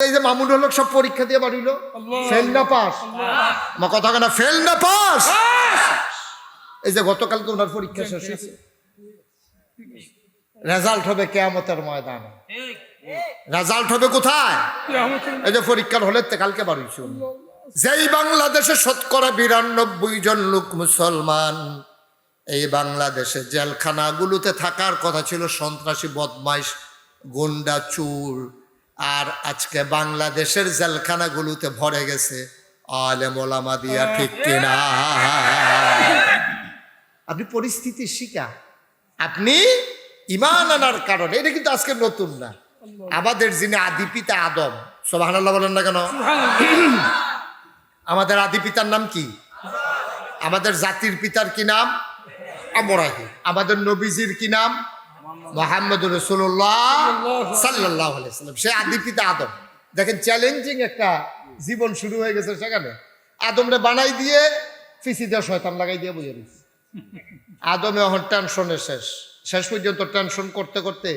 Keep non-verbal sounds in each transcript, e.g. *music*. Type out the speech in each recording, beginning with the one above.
এই যে সব পরীক্ষা দিয়ে বাড়িল ফেল না পাস। কথা কেনা ফেল না পাস। এই যে গতকালকে ওনার পরীক্ষা শেষ হয়েছে। রেজাল্ট হবে কেয়ামতের ময়দানে। রেজাল্ট হবে কোথায়? এই যে পরীক্ষার হলে কালকে বাড়িয়েছে উনি। যেই বাংলাদেশে শতকরা বিরানব্বই জন লোক মুসলমান এই বাংলাদেশে জেলখানাগুলোতে থাকার কথা ছিল সন্ত্রাসী বদমাইশ গুন্ডা চুর আর আজকে বাংলাদেশের জেলখানাগুলোতে ভরে গেছে আলে দিয়া, ঠিক কিনা? আপনি পরিস্থিতি শিকার আপনি ইমান আনার কারণে, এটা কিন্তু আজকে নতুন না। আমাদের যিনি আদি পিতা আদম সোবাহ বলেন না কেন? আমাদের আদি পিতার নাম কি? আমাদের জাতির পিতার কি নাম? আমরাহি আমাদের নবীজির কি নাম? মোহাম্মদ রসুল্লাহ সাল্লাহ সে আদি পিতা আদম। দেখেন চ্যালেঞ্জিং একটা জীবন শুরু হয়ে গেছে সেখানে। আদমরে বানাই দিয়ে ফিসি দিয়ে শয়তান লাগাই দিয়ে বুঝে দিচ্ছে আদমে এখন টেনশনে শেষ। শেষ পর্যন্ত টেনশন করতে করতে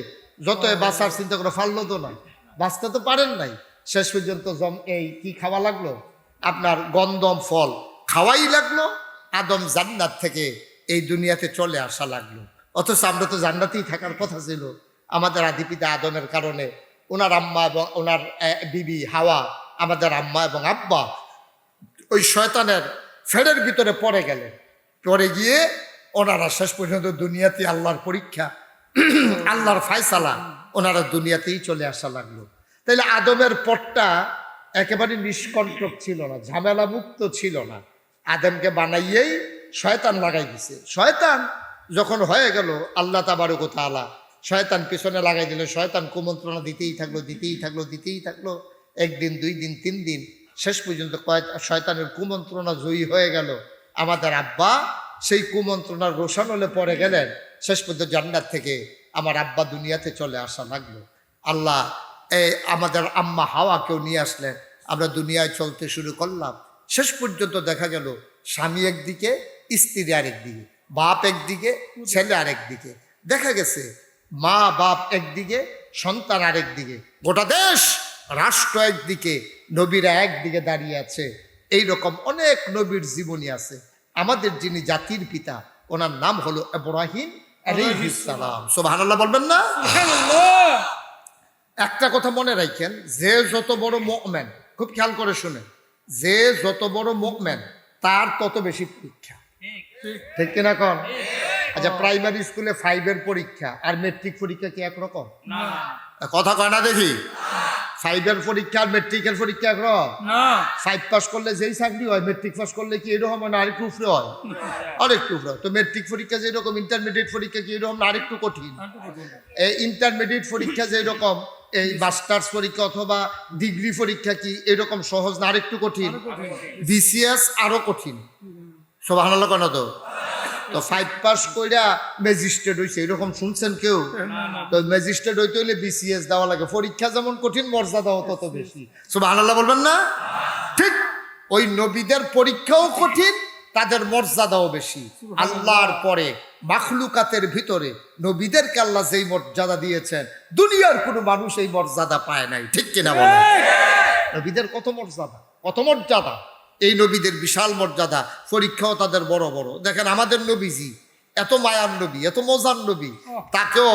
যত বাঁচার চিন্তা করে ফাললো তো না। বাঁচতে তো পারেন নাই। শেষ পর্যন্ত জম এই কি খাওয়া লাগল? আপনার গন্ধম ফল খাওয়াই লাগল। আদম জান্নাত থেকে এই দুনিয়াতে চলে আসা লাগল। অথচ আমরা তো জান্নাতেই থাকার কথা ছিল। আমাদের আদি আদিপিতা আদমের কারণে। ওনার আম্মা এবং ওনার বিবি হাওয়া, আমাদের আম্মা এবং আব্বা ওই শয়তানের ফেরের ভিতরে পড়ে গেলেন পড়ে গিয়ে ওনারা শেষ পর্যন্ত দুনিয়াতে আল্লাহর পরীক্ষা, *clears throat* আল্লাহর ফায়সালা ওনারা দুনিয়াতেই চলে আসা লাগল। তাইলে আদমের পটটা একেবারে নিষ্কণ্টক ছিল না ঝামেলা মুক্ত ছিল না। আদমকে বানাইয়েই শয়তান লাগাই দিছে। শয়তান যখন হয়ে গেল, আল্লাহ তাবারক তাআলা শয়তান পিছনে লাগাই দিলে, শয়তান কুমন্ত্রণা দিতেই থাকল দিতেই থাকল দিতেই থাকল। একদিন, দুই দিন, তিন দিন, শেষ পর্যন্ত কয়েক, শয়তানের কুমন্ত্রণা জয়ী হয়ে গেল। আমাদের আব্বা সেই কুমন্ত্রণার রোশন হলে পড়ে গেলেন। শেষ পর্যন্ত জান্নাত থেকে আমার আব্বা দুনিয়াতে চলে আসা লাগল। আল্লাহ, এই আমাদের আম্মা হাওয়াকেও নিয়ে আসলেন। আমরা দুনিয়ায় চলতে শুরু করলাম। শেষ পর্যন্ত দেখা গেল, স্বামী একদিকে, স্ত্রী আরেকদিকে বাপ একদিকে ছেলে আরেকদিকে। দেখা গেছে মা বাপ একদিকে সন্তান আরেকদিকে। গোটা দেশ রাষ্ট্র একদিকে নবীরা একদিকে দাঁড়িয়ে আছে। এই রকম অনেক নবীর জীবনী আছে। আমাদের যিনি জাতির পিতা ওনার নাম হলো ইব্রাহিম আলাইহিস সালাম। বলবেন না? একটা কথা মনে রাখেন যে যত বড় মুমিন খুব খেয়াল করে শুনেন যে যত বড় মুমিন তার তত বেশি পরীক্ষা। ঠিক কিনা কন? আচ্ছা প্রাইমারি স্কুলে ফাইভের পরীক্ষা আর মেট্রিক পরীক্ষা কি একরকম? কথা কয় না দেখি? ফাইভের পরীক্ষা আর মেট্রিকের পরীক্ষা একরকম? ফাইভ পাস করলে যেই চাকরি হয় মেট্রিক পাস করলে কি এরকম হয় না আরেকটু উপরে হয়? আরেকটু উপরে তো মেট্রিক পরীক্ষা যেরকম ইন্টারমিডিয়েট পরীক্ষা কি এরকম না আরেকটু কঠিন? এই ইন্টারমিডিয়েট পরীক্ষা যেরকম এই মাস্টার্স পরীক্ষা অথবা ডিগ্রি পরীক্ষা কি এরকম সহজ না আরেকটু কঠিন? বিসিএস আরও কঠিন। সব কেন তো? তো ফাইভ পাস কইরা ম্যাজিস্ট্রেট হইছে এরকম শুনছেন কেউ? তো ম্যাজিস্ট্রেট হইতে হইলে বিসিএস দেওয়া লাগে। পরীক্ষা যেমন কঠিন মর্যাদাও তত বেশি। সব আল্লাহ বলবেন না? ঠিক। ওই নবীদের পরীক্ষাও কঠিন তাদের মর্যাদাও বেশি। আল্লাহর পরে মাখলুকাতের ভিতরে নবীদেরকে আল্লাহ যেই মর্যাদা দিয়েছেন দুনিয়ার কোনো মানুষ এই মর্যাদা পায় নাই। ঠিক কিনা বলে নবীদের কত মর্যাদা? কত মর্যাদা? এই নবীদের বিশাল মর্যাদা পরীক্ষাও তাদের বড় বড়। দেখেন আমাদের নবীজি এত মায়ার নবী এত মজার নবী তাকেও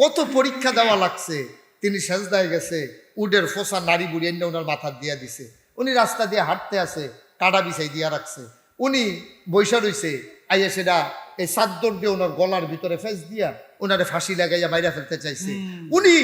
কত পরীক্ষা দেওয়া লাগছে। তিনি সেজদায় গেছে উডের ফোসা নারী বুড়ি এনে ওনার মাথা দিয়ে দিছে। উনি রাস্তা দিয়ে হাঁটতে আছে কাটা বিছাই দিয়া রাখছে। উনি বৈশা রইছে আইয়া সেটা এই সাদ্দর দিয়ে ওনার গলার ভিতরে ফেস দিয়া ওনারে ফাঁসি লাগাইয়া মাইরা ফেলতে চাইছে। উনি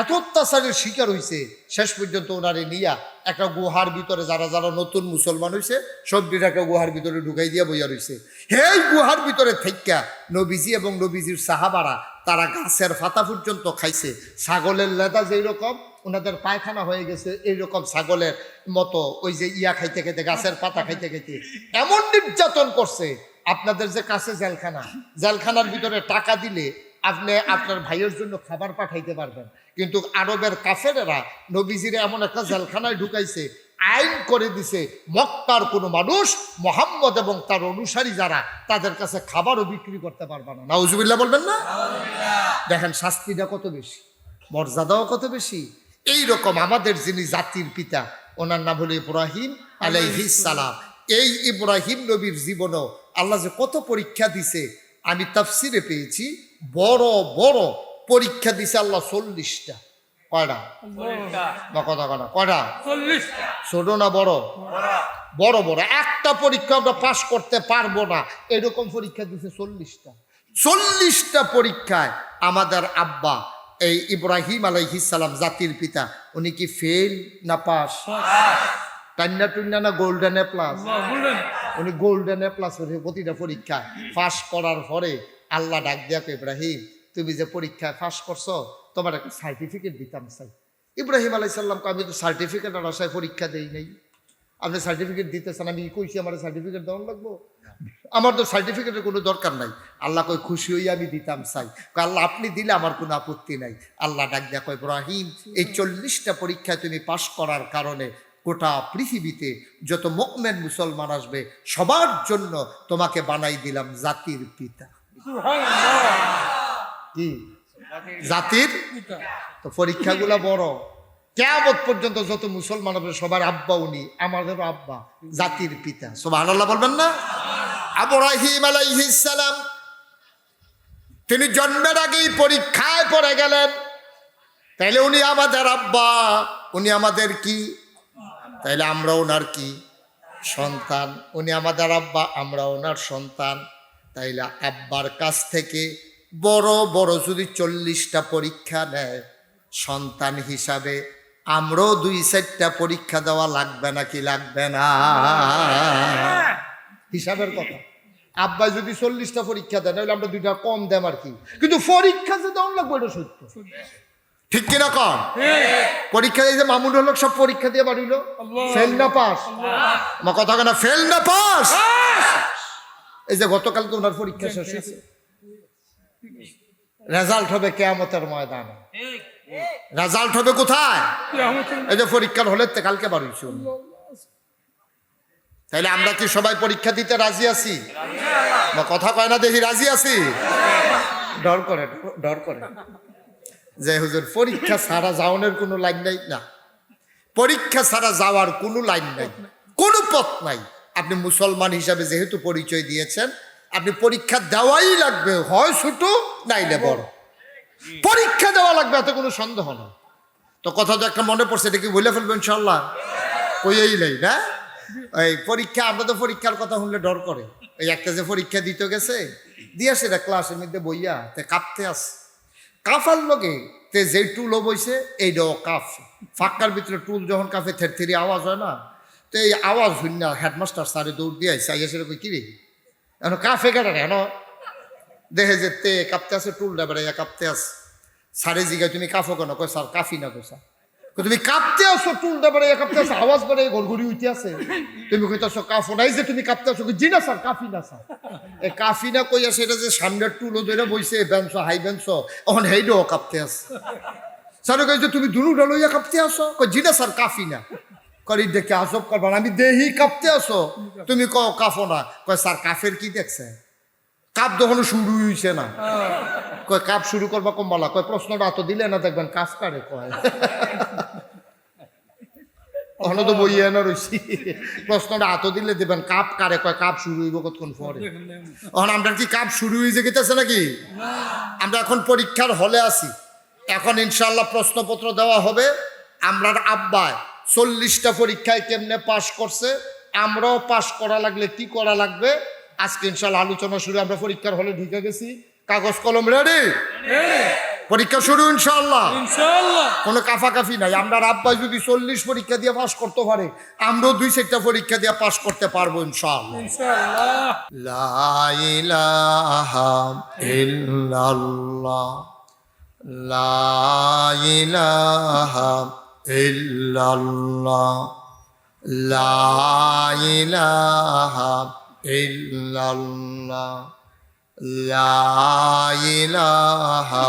এত অত্যাচারের শিকার হইছে শেষ পর্যন্ত ওনারে নিয়া একটা গুহার ভিতরে যারা যারা নতুন মুসলমান হইছে সবটিটাকে গুহার ভিতরে ঢুকাই দিয়া বইয়া রইছে। হেই গুহার ভিতরে থেক্কা নবীজি এবং নবীজির সাহাবারা তারা গাছের ফাতা পর্যন্ত খাইছে। ছাগলের লেদা যেই রকম ওনাদের পায়খানা হয়ে গেছে এইরকম ছাগলের মতো ওই যে ইয়া খাইতে খাইতে গাছের পাতা খাইতে খাইতে। এমন নির্যাতন করছে আপনাদের যে কাছে জেলখানা জেলখানার ভিতরে টাকা দিলে আপনি আপনার ভাইয়ের জন্য খাবার পাঠাইতে পারবেন। কিন্তু আরবের কাফেরেরা নবীজিরে এমন একটা জেলখানায় ঢুকাইছে আইন করে দিছে মক্কার কোনো মানুষ মোহাম্মদ এবং তার অনুসারী যারা তাদের কাছে খাবারও বিক্রি করতে পারবে না। নাউজুবিল্লাহ বলবেন না? দেখেন শাস্তিটা কত বেশি মর্যাদাও কত বেশি। এই রকম আমাদের যিনি জাতির পিতা ওনার নাম হলো ইব্রাহিম আলাইহিস সালাম। এই ইব্রাহিম নবীর জীবনও আল্লাহ যে কত পরীক্ষা দিছে আমি তাফসিরে পেয়েছি বড় বড় পরীক্ষা দিছে আল্লাহ চল্লিশটা। কয়টা? না কথা কয়টা? কয়টা? ছোট না বড়? বড়। বড় একটা পরীক্ষা আমরা পাশ করতে পারব না এরকম পরীক্ষা দিছে চল্লিশটা। চল্লিশটা পরীক্ষায় আমাদের আব্বা এই ইব্রাহিম আলাইহিসালাম জাতির পিতা উনি কি ফেল না পাস টান্না টুন্না না গোল্ডেন এ প্লাস উনি গোল্ডেন এ প্লাস প্রতিটা পরীক্ষায় পাস করার পরে আল্লাহ ডাক দেয়াকে ইব্রাহিম, তুমি যে পরীক্ষায় পাস করছ, তোমার একটা সার্টিফিকেট দিতাম চাই ইব্রাহিম আলাইসাল্লামকে আমি তো সার্টিফিকেট আর আশায় পরীক্ষা দেই নাই। আপনি সার্টিফিকেট দিতেছেন, আমি কইছি আমার সার্টিফিকেট দেওয়ার লাগবো। আমার তো সার্টিফিকেটের কোনো দরকার নাই। আল্লাহ কই খুশি হই আমি দিতাম চাই আল্লাহ, আপনি দিলে আমার কোনো আপত্তি নাই। আল্লাহ ডাক দেখো ইব্রাহিম, এই চল্লিশটা পরীক্ষায় তুমি পাশ করার কারণে গোটা পৃথিবীতে যত মোকমেন মুসলমান আসবে সবার জন্য তোমাকে বানাই দিলাম জাতির পিতা। কি জাতির তো পরীক্ষাগুলো বড়। কেয়ামত পর্যন্ত যত মুসলমান হবে সবার আব্বা উনি আমাদেরও আব্বা জাতির পিতা। সোভান আল্লাহ বলবেন না? আবরাহিম আলাইহিস সালাম তিনি জন্মের আগেই পরীক্ষায় পড়ে গেলেন। তাইলে উনি আমাদের আব্বা উনি আমাদের কি? তাইলে আমরা ওনার কি? সন্তান। উনি আমাদের আব্বা, আমরা ওনার সন্তান। তাইলে আব্বার কাছ থেকে বড় বড় যদি চল্লিশটা পরীক্ষা নেয় সন্তান হিসাবে, আমরাও দুই চারটা পরীক্ষা দেওয়া লাগবে নাকি লাগবে না? হিসাবের কথা। আব্বাই যদি চল্লিশটা পরীক্ষা দেয় তাহলে আমরা দুইটা কম দেম আর কি। কিন্তু পরীক্ষা যে দেওয়া লাগবে, এটা সত্য। ঠিক কিনা কম পরীক্ষা দিয়ে মামুন হলো সব পরীক্ষা দিয়ে বাড়িল ফেল না পাস? আমার কথা কেনা ফেল না পাস? এই যে গতকাল তো ওনার পরীক্ষা শেষ হয়েছে। রেজাল্ট হবে কেয়ামতের ময়দানে। রেজাল্ট হবে কোথায়? এই যে পরীক্ষার হলে কালকে উনি। তাইলে আমরা কি সবাই পরীক্ষা দিতে রাজি আছি? কথা কয় না দেখি রাজি আছি। ডর করে ডর করে। যে হুজুর, পরীক্ষা ছাড়া যাওয়ানোর কোনো লাইন নাই না। পরীক্ষা ছাড়া যাওয়ার কোনো লাইন নাই। কোনো পথ নাই। আপনি মুসলমান হিসাবে যেহেতু পরিচয় দিয়েছেন, আপনি পরীক্ষা দেওয়াই লাগবে, হয় ছোট, নাইলে বড়। পরীক্ষা দেওয়া লাগবে, এত কোনো সন্দেহ না তো কথা তো একটা মনে পড়ছে, এটা কি বলে ফেলবেন ইনশাল্লাহ কইয়েই নেই, না? এই পরীক্ষা, আমরা তো পরীক্ষার কথা শুনলে ডর করে। এই একটা যে পরীক্ষা দিতে গেছে, দিয়ে সেটা ক্লাসের মধ্যে বইয়া, তে কাঁপতে আস। কাফার লগে তে যে টুলও বইছে এইটাও কাফ। ফাঁকার ভিতরে টুল যখন কাফে, থের থেরি আওয়াজ হয় না, তো এই আওয়াজ শুন না, হেডমাস্টার স্যারে দৌড় দিয়ে আইসা, আইয়া সেরকম কিরে এখন কাফে কেটে কেন দেখে যে তে কাঁপতে আছে, টুল বেড়াইয়া কাঁপতে আছে। সারে জিগায়, তুমি কাফো কেন? কয়, স্যার, কাফি না কয়, স্যার। তুমি কাঁপতে আসো টুলটা বেড়াইয়া কাঁপতে আসো আওয়াজ বেড়াই গড়গড়ি উঠে আছে। তুমি কইতেছো কাফো নাই যে তুমি কাঁপতে আসো কই, জি না স্যার কাফি না স্যার। এ কাফি না কইয়া সেটা যে সামনের টুলো ধরে বইছে বেঞ্চ হাই বেঞ্চ এখন হেইডও কাঁপতে আছে। স্যার কইছে তুমি দুনুটা লইয়া কাঁপতে আসো কই জি না স্যার কাফি না। করি দেখে আসব করবা আমি দেহি কাঁপতে আসো তুমি কও কাফো না। কয় স্যার কাফের কি দেখছে? কাপ যখন শুরু হইছে না। কয় কাপ শুরু করবা কমলা কয় প্রশ্নটা এত দিলে না দেখবেন কাজ কারে কয়? ওখানে তো বইয়া না রইছি প্রশ্নটা এত দিলে দেবেন কাপ কারে কয় কাপ শুরু হইব কতক্ষণ পরে? এখন আমরা কি কাপ শুরু হয়েছে গেতেছে নাকি? আমরা এখন পরীক্ষার হলে আছি। এখন ইনশাল্লাহ প্রশ্নপত্র দেওয়া হবে। আমরার আব্বায় চল্লিশটা পরীক্ষায় কেমনে পাশ করছে আমরাও পাশ করা লাগলে কি করা লাগবে? আজকে ইনশাল্লাহ আলোচনা শুরু আমরা পরীক্ষার হলে ঢুকে গেছি। কাগজ কলম রেডি। পরীক্ষা শুরু ইনশাল্লাহ কোনো কাফাকাফি নাই। আমরা আব্বাই যদি চল্লিশ পরীক্ষা দিয়ে পাশ করতে পারে আমরাও দুই চারটা পরীক্ষা দিয়ে পাশ করতে পারব ইনশাল্লাহ ইনশাআল্লাহ। লা ইলাহা ইল্লাল্লাহ। লা ইলাহা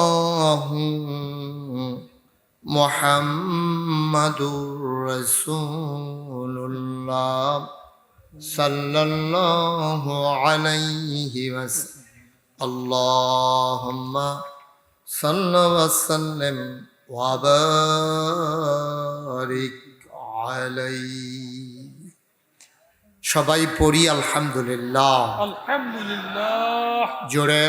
محمد رسول الله صلى الله عليه وسلم اللهم صل وسلم وبارك عليه সবাই পড়ি আলহামদুলিল্লাহ আলহামদুলিল্লাহ জোরে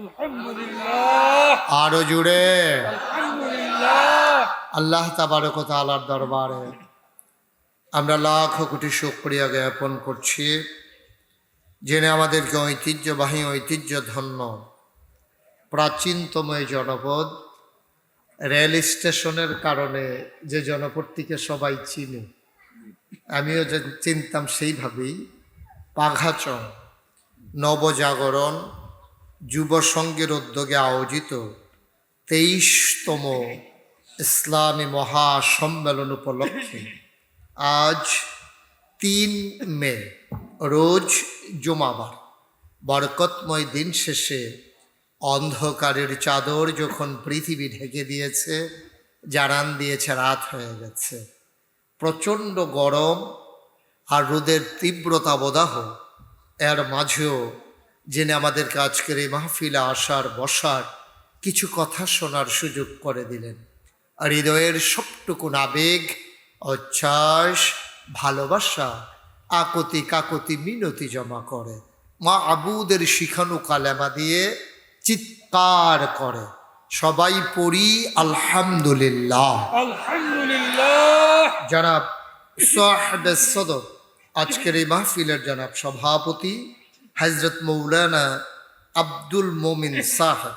আলহামদুলিল্লাহ আরো জুড়ে আলহামদুলিল্লাহ আল্লাহ তাবারক তালার দরবারে আমরা লাখ কোটি শুক্রিয়া জ্ঞাপন করছি জেনে আমাদেরকে ঐতিহ্যবাহী ঐতিহ্য ধন্য প্রাচীনতম এই জনপদ রেল স্টেশনের কারণে যে জনপদটিকে সবাই চিনে, আমিও যে চিনতাম সেইভাবেই পাঘাচং নবজাগরণ যুব সংঘের উদ্যোগে আয়োজিত তেইশতম ইসলামী মহাসম্মেলন উপলক্ষে আজ তিন মে, রোজ জুমাবার। বরকতময় দিন শেষে অন্ধকারের চাদর যখন পৃথিবী ঢেকে দিয়েছে, জানান দিয়েছে, রাত হয়ে গেছে। প্রচণ্ড গরম আর রোদের তীব্রতা বোদাহ এর মাঝেও যিনি আমাদেরকে আজকের এই মাহফিলে আসার, বসার কিছু কথা শোনার সুযোগ করে দিলেন। হৃদয়ের সবটুকুন আবেগ উচ্ছ্বাস ভালোবাসা আকতি কাকতি মিনতি জমা করে। মা আবুদের শিখানু কালেমা দিয়ে চিৎকার করে। সবাই পড়ি আলহামদুলিল্লাহ। আলহামদুলিল্লাহ। জনাব সাহেব সদর আজকের এই মাহফিলের জনাব সভাপতি হজরত মৌলানা আব্দুল মোমিন সাহেব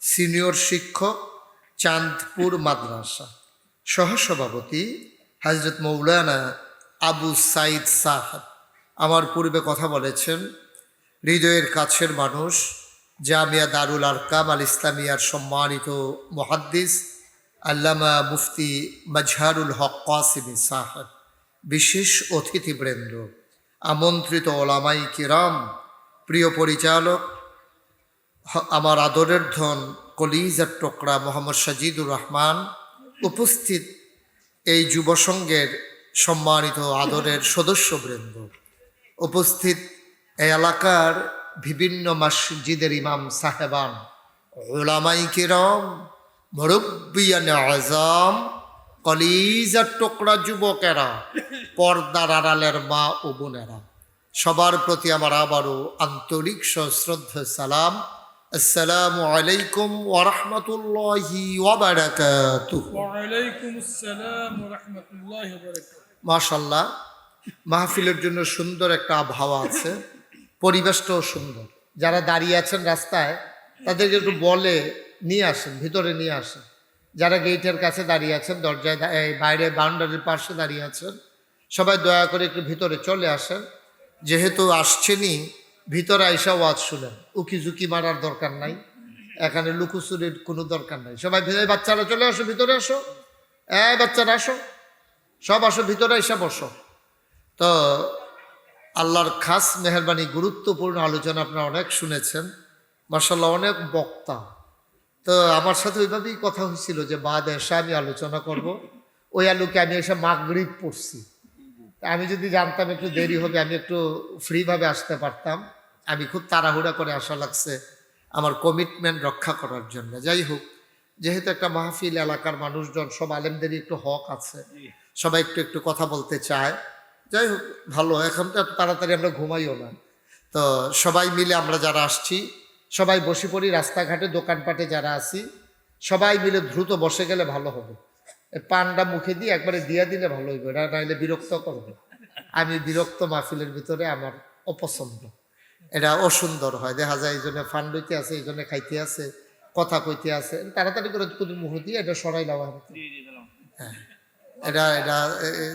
সিনিয়র শিক্ষক চাঁদপুর মাদ্রাসা। সহসভাপতি হজরত মৌলানা আবু সাইদ সাহেব আমার পূর্বে কথা বলেছেন, হৃদয়ের কাছের মানুষ, জামিয়া দারুল আরকাম আল ইসলামিয়ার সম্মানিত মহাদ্দিস আল্লামা মুফতি মাজহারুল হক কাসিমি সাহেব, বিশেষ অতিথিবৃন্দ, আমন্ত্রিত ওলামাই কিরাম, প্রিয় পরিচালক, আমার আদরের ধন কলিজার টোকরা মোহাম্মদ সাজিদুর রহমান উপস্থিত এই যুব সংঘের সম্মানিত আদরের সদস্যবৃন্দ। উপস্থিত এই এলাকার বিভিন্ন মসজিদের ইমাম সাহেবান ওলামাই কিরম মুরব্বিয়ান আজম, কলিজার টোকরা যুবকেরা, পর্দার আড়ালের মা ও বোনেরা। সবার প্রতি আমার আবারও আন্তরিক সশ্রদ্ধ সালাম। আসসালামু আলাইকুম ওরহমতুল্লাহি মাশাল্লাহ মাহফিলের জন্য সুন্দর একটা আবহাওয়া আছে পরিবেশটাও সুন্দর। যারা দাঁড়িয়ে আছেন রাস্তায় তাদেরকে একটু বলে নিয়ে আসেন ভিতরে নিয়ে আসেন। যারা গেটের কাছে দাঁড়িয়ে আছেন দরজায় বাইরে বাউন্ডারির পাশে দাঁড়িয়ে আছেন সবাই দয়া করে একটু ভিতরে চলে আসেন। যেহেতু আসছেনই ভিতরে আইসা ওয়াজ শুনেন। উকি ঝুঁকি মারার দরকার নাই। এখানে লুকুচুরির কোনো দরকার নাই। সবাই বাচ্চারা চলে আসো, ভিতরে আসো। এ বাচ্চারা আসো। সব আসো, ভিতরে এসে বসো। তো আল্লাহর খাস মেহরবানি, গুরুত্বপূর্ণ আলোচনা আপনারা অনেক শুনেছেন। মার্শাল্লাহ অনেক বক্তা। তো আমার সাথে ওইভাবেই কথা হয়েছিল যে বাদ এসে আমি আলোচনা করব। ওই আলুকে আমি এসে মাগরিব পড়ছি। আমি যদি জানতাম একটু দেরি হবে, আমি একটু ফ্রিভাবে আসতে পারতাম। আমি খুব তাড়াহুড়া করে আসা লাগছে আমার কমিটমেন্ট রক্ষা করার জন্য। যাই হোক যেহেতু একটা মাহফিল এলাকার মানুষজন সব আলেমদেরই একটু হক আছে সবাই একটু একটু কথা বলতে চায়। যাই হোক ভালো এখন তো তাড়াতাড়ি আমরা ঘুমাইও না। তো সবাই মিলে আমরা যারা আসছি সবাই বসে পড়ি রাস্তাঘাটে দোকানপাটে যারা আছি সবাই মিলে দ্রুত বসে গেলে ভালো হবে। পানটা মুখে দিয়ে একবারে দিয়া দিলে ভালো হইবে এটা নাইলে বিরক্ত করবে। আমি বিরক্ত মাহফিলের ভিতরে আমার অপছন্দ। এটা অসুন্দর হয়। দেখা যায় এই জন্য ফান লইতে আছে এই জন্য খাইতে আছে কথা কইতে আছে। তাড়াতাড়ি করে কুদু মুখ দিয়ে এটা সরাই নেওয়া হ্যাঁ। এটা এটা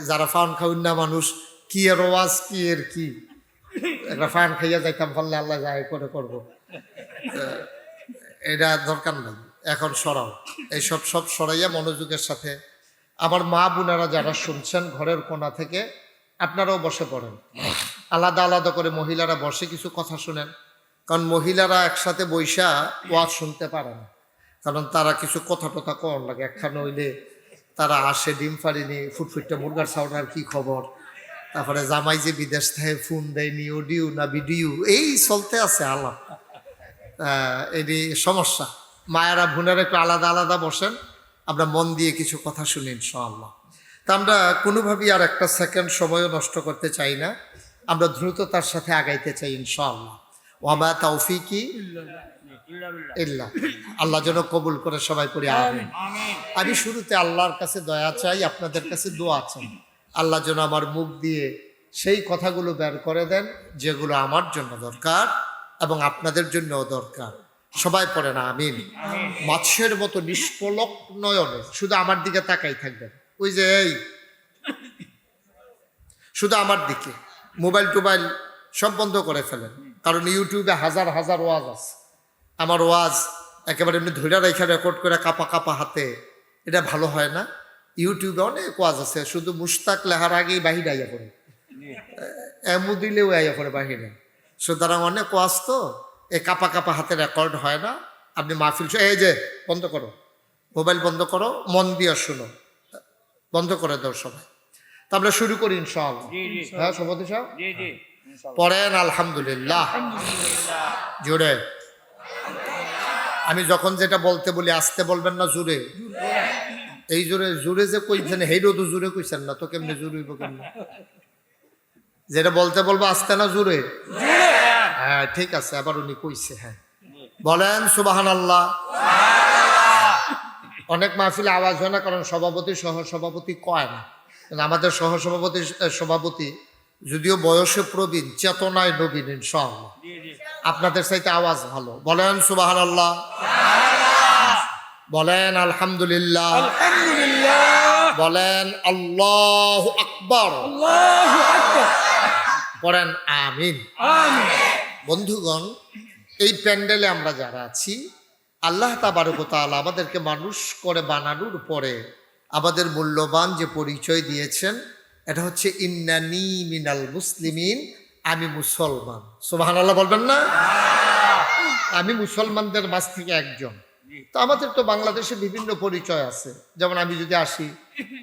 যারা ফান খাউন না মানুষ কি এর ওয়াজ কি এর কি? একটা ফান খাইয়া যাইতাম পারলে আল্লাহ যায় করে করব। এটা দরকার নেই এখন সরাও। এইসব সব সরাইয়া মনোযোগের সাথে। আমার মা বোনেরা যারা শুনছেন ঘরের কোণা থেকে আপনারাও বসে পড়েন। আলাদা আলাদা করে মহিলারা বসে কিছু কথা শুনেন। কারণ মহিলারা একসাথে বৈশা ওয়াজ শুনতে পারে না। কারণ তারা কিছু কথা টথা কর লাগে। একখানে হইলে তারা আসে, ডিম পারিনি ফুটফুটটা মুরগার সাউনার কি খবর? তারপরে জামাই যে বিদেশ থেকে ফোন দেয়নি অডিও না ভিডিও? এই চলতে আছে আলাপ। এটি সমস্যা। মায়েরা, বোনেরা একটু আলাদা আলাদা বসেন। আমরা মন দিয়ে কিছু কথা শুনি, ইনশাআল্লাহ। তা আমরা কোনোভাবেই আর একটা সেকেন্ড সময়ও নষ্ট করতে চাই না। আমরা দ্রুততার সাথে আগাইতে চাই ইনশাআল্লাহ। ওয়ামা তৌফিকি ইল্লা। আল্লাহ যেন কবুল করে সবাই করি আমিন। আমি শুরুতে আল্লাহর কাছে দয়া চাই আপনাদের কাছে দোয়া চাই। আল্লাহ যেন আমার মুখ দিয়ে সেই কথাগুলো বের করে দেন যেগুলো আমার জন্য দরকার এবং আপনাদের জন্যও দরকার। সবাই পড়ে না আমিন। মাছের মতো নিষ্পলক নয়নে শুধু আমার দিকে তাকাই থাকবেন। ওই যে এই। শুধু আমার দিকে। মোবাইল টোবাইল সব বন্ধ করে ফেলেন। কারণ ইউটিউবে হাজার হাজার ওয়াজ আছে। আমার ওয়াজ একেবারে এমনি ধৈর্য রেখা রেকর্ড করে কাপা কাপা হাতে, এটা ভালো হয় না। ইউটিউবে অনেক ওয়াজ আছে, শুধু মুস্তাক লেহার আগেই বাহিরে আইয়া পড়ে। এমু দিলেও আইয়া পড়ে বাহিরে। সুতরাং অনেক ওয়াজ তো, এই কাপা কাপা হাতে রেকর্ড হয় না। আপনি মাহফিল এই যে, বন্ধ করো। মোবাইল বন্ধ করো, মন দিয়ে শুনো। বন্ধ করে দাও সবাই। তা আমরা শুরু করি ইনশাআল্লাহ। হ্যাঁ সভাপতি সাহেব? পড়েন আলহামদুলিল্লাহ। জোরে আমি যখন যেটা বলতে বলি আসতে বলবেন না জোরে এই জোরে জোরে যে কইছেন হেইরও তো জোরে কইছেন না তো কেমনে জোরে হইব কেমনে? যেটা বলতে বলব আসতে না জোরে হ্যাঁ ঠিক আছে আবার উনি কইছে হ্যাঁ। বলেন সুবাহান আল্লাহ অনেক মাহফিলে আওয়াজ হয় না কারণ সভাপতি সহ সভাপতি কয় না। আমাদের সহ সভাপতি সভাপতি যদিও বয়সে প্রবীণ চেতনায় নবীন ইনশাআল্লাহ। আপনাদের চাইতে আওয়াজ ভালো। বলেন সুবাহান আল্লাহ বলেন আলহামদুলিল্লাহ। বলেন আল্লাহ আকবর। আমিন। আমিন। বন্ধুগণ এই প্যান্ডেলে আমরা যারা আছি আল্লাহ তাবারকতাল আমাদেরকে মানুষ করে বানানোর পরে আমাদের মূল্যবান যে পরিচয় দিয়েছেন, এটা হচ্ছে ইন্নানি মিনাল মুসলিমিন, আমি মুসলমান। সোবাহান আল্লাহ বলবেন না? আমি মুসলমানদের মাঝ থেকে একজন। তো আমাদের তো বাংলাদেশে বিভিন্ন পরিচয় আছে। যেমন আমি যদি আসি,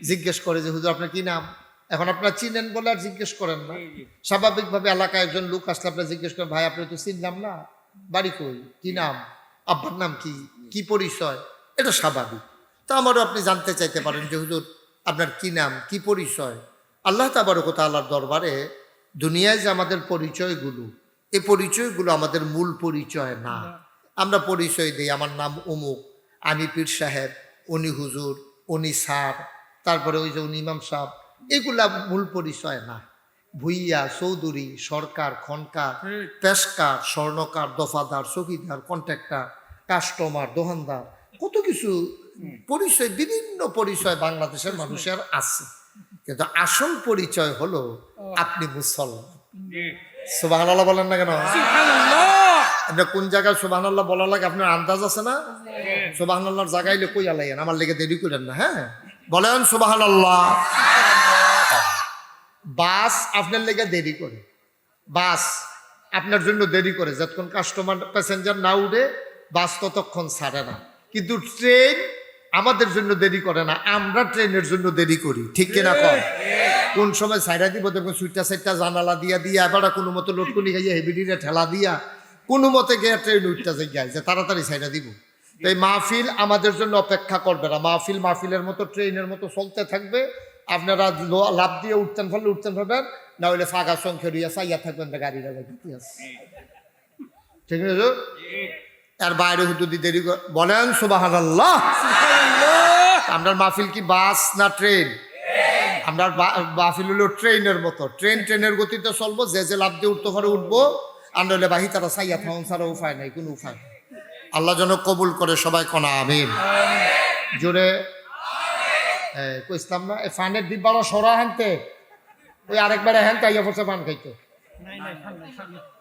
জিজ্ঞেস করে যে, হুজুর, আপনার কি নাম? এখন আপনার চিনেন বলে আর জিজ্ঞেস করেন না। স্বাভাবিকভাবে এলাকায় একজন লোক আসলে আপনার জিজ্ঞেস করেন, ভাই, আপনি তো চিনলাম না। বাড়ি কই? কি নাম? আব্বার নাম কি? কি পরিচয়? এটা স্বাভাবিক। তা আমারও আপনি জানতে চাইতে পারেন যে হুজুর আপনার কি নাম কি পরিচয়? আল্লাহ তাবারকতা আল্লাহর দরবারে দুনিয়ায় যে আমাদের পরিচয়গুলো এই পরিচয়গুলো আমাদের মূল পরিচয় না। আমরা পরিচয় দিই আমার নাম অমুক আমি পীর সাহেব উনি হুজুর উনি স্যার তারপরে ওই যে উনি ইমাম সাহেব এগুলা মূল পরিচয় না। ভুইয়া চৌধুরী সরকার খনকার পেশকার স্বর্ণকার দফাদার চকিদার কন্ট্রাক্টর কাস্টমার দোকানদার কত কিছু পরিচয় বিভিন্ন পরিচয় বাংলাদেশের মানুষের আছে। কিন্তু আসল পরিচয় হলো আপনি মুসলমান সুবাহ বলেন না কেন? আপনার কোন জায়গায় সুবাহ বলার লাগে আপনার আন্দাজ আছে না? সুবাহ জায়গায় কই আলাইন আমার লেগে দেরি করেন না হ্যাঁ? বলেন সুবাহ বাস আপনার লেগে দেরি করে। বাস আপনার জন্য দেরি করে। যতক্ষণ কাস্টমার প্যাসেঞ্জার না উঠে বাস ততক্ষণ ছাড়ে না। কিন্তু ট্রেন আমাদের জন্য দেরি করে না, আমরা ট্রেনের জন্য দেরি করি, ঠিক কিনা কর কোন? সময় সাইডা দিব, দেখুন সুইটা সাইডটা জানালা দিয়া দিয়া, এবার কোনো মতো লটকুনি খাইয়া হেভিডিরে ঠেলা দিয়া, কোনো মতে গিয়ে ট্রেন উঠতে যাই যে তাড়াতাড়ি সাইডা দিব। তো এই মাহফিল আমাদের জন্য অপেক্ষা করবে না, মাহফিল মাহফিলের মতো, ট্রেনের মতো চলতে থাকবে, আপনারা লাভ দিয়ে উঠতেন ফেললে উঠতেন ফেলবেন, না হলে ফাঁকা সংখ্যা চাইয়া থাকবেন না গাড়ি লাগা আছে ঠিক আছে? আর বাইরে হুদুদি দেরি কর- বলেন সুবাহান আল্লাহ আপনার মাহফিল কি বাস না ট্রেন? আমরা মাহফিল হলো ট্রেনের মতো। ট্রেন ট্রেনের গতিতে চলবো যে যে লাভ দিয়ে উঠতে পারে উঠবো। আর নইলে বাহি তারা সাইয়া থাকুন ছাড়া উপায় নাই কোনো উপায় নেই। আল্লাহ যেন কবুল করে সবাই কনা আমিন। জোরে। কইসলাম না এই ফানের ডিব্বাটা সরা হানতে। ওই আরেকবার হ্যান তাইয়া পড়ছে পান খাইতো।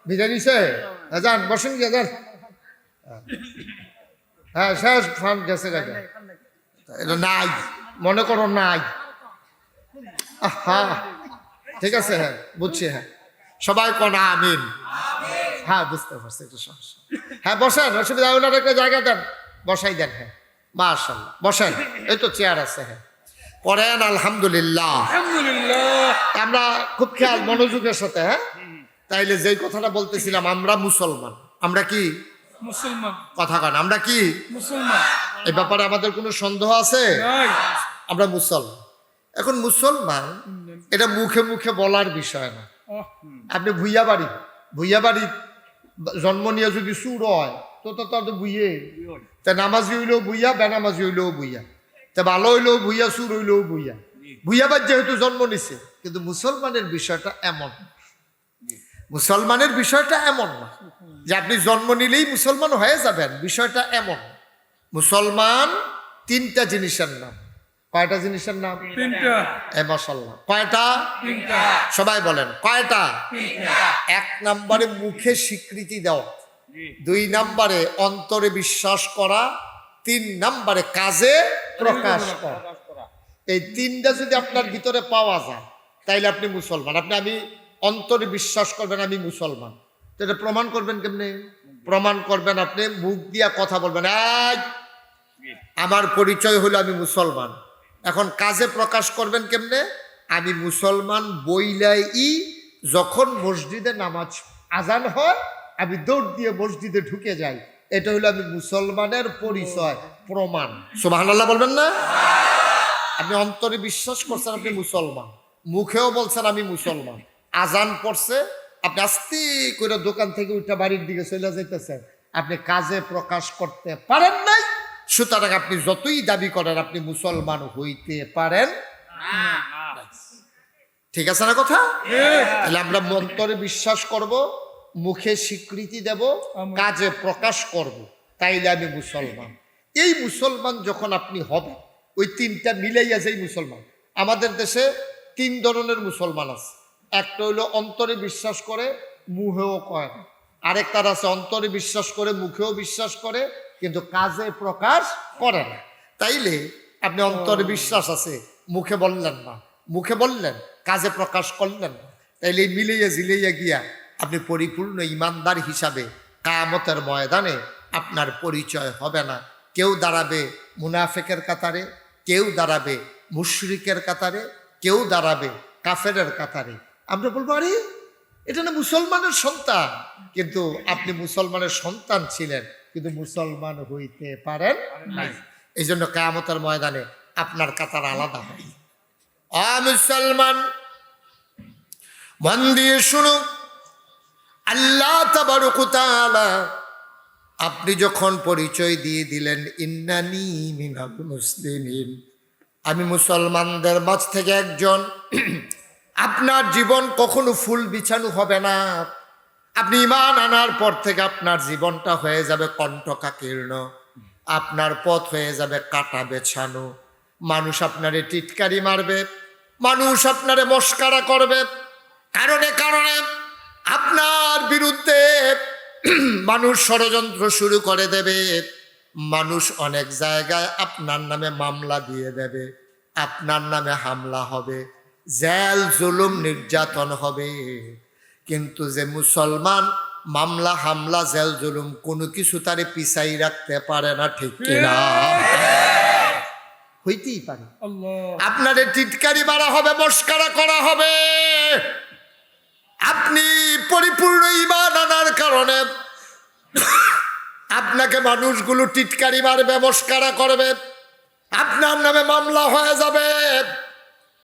ভিজে দিছে? হ্যাঁ, যান বসুন গিয়ে যান। হ্যাঁ শেষ ফান গেছে গেছে এটা নাই মনে করো নাই। হ্যাঁ ঠিক আছে হ্যাঁ বুঝছি হ্যাঁ। সবাই কনা আমিন। হ্যাঁ বুঝতে পারছি একটু সমস্যা। হ্যাঁ বসেন অসুবিধা ওনার একটা জায়গা দেন। বসাই দেন হ্যাঁ। মাশাল্লাহ বসেন এই তো চেয়ার আছে হ্যাঁ। পড়েন আলহামদুলিল্লাহ। আলহামদুলিল্লাহ। আমরা খুব খেয়াল মনোযোগের সাথে হ্যাঁ। তাইলে যেই কথাটা বলতেছিলাম আমরা মুসলমান আমরা কি মুসলমান। কথা কান আমরা কি? মুসলমান। এই ব্যাপারে আমাদের কোনো সন্দেহ আছে? আমরা মুসলমান। এখন মুসলমান এটা মুখে মুখে বলার বিষয় না। আপনি ভুইয়া বাড়ি ভুইয়া বাড়ি জন্ম নিয়ে যদি সুর হয় তো তো তার তো বুইয়ে তা নামাজি হইলেও বুইয়া বেনামাজি হইলেও বুইয়া তা ভালো হইলেও বুইয়া সুর হইলেও বুইয়া বুইয়া বাদ যেহেতু জন্ম নিছে কিন্তু মুসলমানের বিষয়টা এমন মুসলমানের বিষয়টা এমন না। যে আপনি জন্ম নিলেই মুসলমান হয়ে যাবেন। বিষয়টা এমন। মুসলমান তিনটা জিনিসের নাম। কয়টা জিনিসের নাম? তিনটা। এ মশাল্লাহ কয়টা? তিনটা। সবাই বলেন কয়টা? এক নম্বরে মুখে স্বীকৃতি দেওয়া। দুই নম্বরে অন্তরে বিশ্বাস করা। তিন নম্বরে কাজে প্রকাশ করা। এই তিনটা যদি আপনার ভিতরে পাওয়া যায় তাইলে আপনি মুসলমান। আপনি আমি অন্তরে বিশ্বাস করবেন আমি মুসলমান। এটা প্রমাণ করবেন কেমনে? প্রমাণ করবেন আপনি মুখ দিয়া কথা বলবেন। "এই, আমার পরিচয় হলো আমি মুসলমান। এখন কাজে প্রকাশ করবেন কেমনে? আমি মুসলমান বইলাই ই যখন মসজিদে নামাজ আজান হয় আমি দৌড় দিয়ে মসজিদে ঢুকে যাই। এটা হলো আমি মুসলমানের পরিচয় প্রমাণ। সুবহানাল্লাহ বলবেন না? আপনি অন্তরে বিশ্বাস করছেন আপনি মুসলমান। মুখেও বলছেন আমি মুসলমান। আজান পড়ছে আপনি আস্তে করে দোকান থেকে উঠে বাড়ির দিকে চলে যেতেছেন আপনি কাজে প্রকাশ করতে পারেন নাই সুতরাং আপনি যতই দাবি করেন আপনি মুসলমান হইতে পারেন ঠিক আছে না কথা? তাহলে আমরা অন্তরে বিশ্বাস করব মুখে স্বীকৃতি দেব কাজে প্রকাশ করব তাইলে আমি মুসলমান। এই মুসলমান যখন আপনি হবেন ওই তিনটা মিলাইয়া যেই মুসলমান আমাদের দেশে তিন ধরনের মুসলমান আছে। একটা হইল অন্তরে বিশ্বাস করে মুহেও কয় না। আরেকটার আছে অন্তরে বিশ্বাস করে মুখেও বিশ্বাস করে কিন্তু কাজে প্রকাশ করে না। তাইলে আপনি অন্তরে বিশ্বাস আছে মুখে বললেন না। মুখে বললেন কাজে প্রকাশ করলেন না। তাইলে এই মিলাইয়া জিলাইয়া গিয়া আপনি পরিপূর্ণ ইমানদার হিসাবে কায়ামতের ময়দানে আপনার পরিচয় হবে না। কেউ দাঁড়াবে মুনাফেকের কাতারে কেউ দাঁড়াবে মুশরিকের কাতারে কেউ দাঁড়াবে কাফেরের কাতারে। আমরা বলব আরে এটা না মুসলমানের সন্তান। কিন্তু আপনি মুসলমানের সন্তান ছিলেন কিন্তু মুসলমান হইতে পারেন নাই। এই জন্য কায়ামতের ময়দানে আপনার কাতার আলাদা হয় মুসলমান মন দিয়ে শুনুন আল্লাহ তাবারকুতালা আপনি যখন পরিচয় দিয়ে দিলেন ইন্নানি মিনাল মুসলিমিন আমি মুসলমানদের মাঝ থেকে একজন আপনার জীবন কখনো ফুল বিছানো হবে না। আপনি ইমান আনার পর থেকে আপনার জীবনটা হয়ে যাবে কণ্ঠকাকীর্ণ। আপনার পথ হয়ে যাবে কাটা বেছানো। মানুষ আপনারে টিটকারি মারবে। মানুষ আপনারে মস্কারা করবে। কারণে কারণে আপনার বিরুদ্ধে মানুষ ষড়যন্ত্র শুরু করে দেবে। মানুষ অনেক জায়গায় আপনার নামে মামলা দিয়ে দেবে। আপনার নামে হামলা হবে। জেল জুলুম নির্যাতন হবে। কিন্তু যে মুসলমান মামলা হামলা জেল জুলুম কোনো কিছু তারে পিছাই রাখতে পারে না ঠিক কিনা হইতেই পারে। আপনাদের টিটকারি মারা হবে মস্কারা করা হবে। আপনি পরিপূর্ণ ইমান আনার কারণে আপনাকে মানুষগুলো টিটকারি মারবে মস্কারা করবে। আপনার নামে মামলা হয়ে যাবে।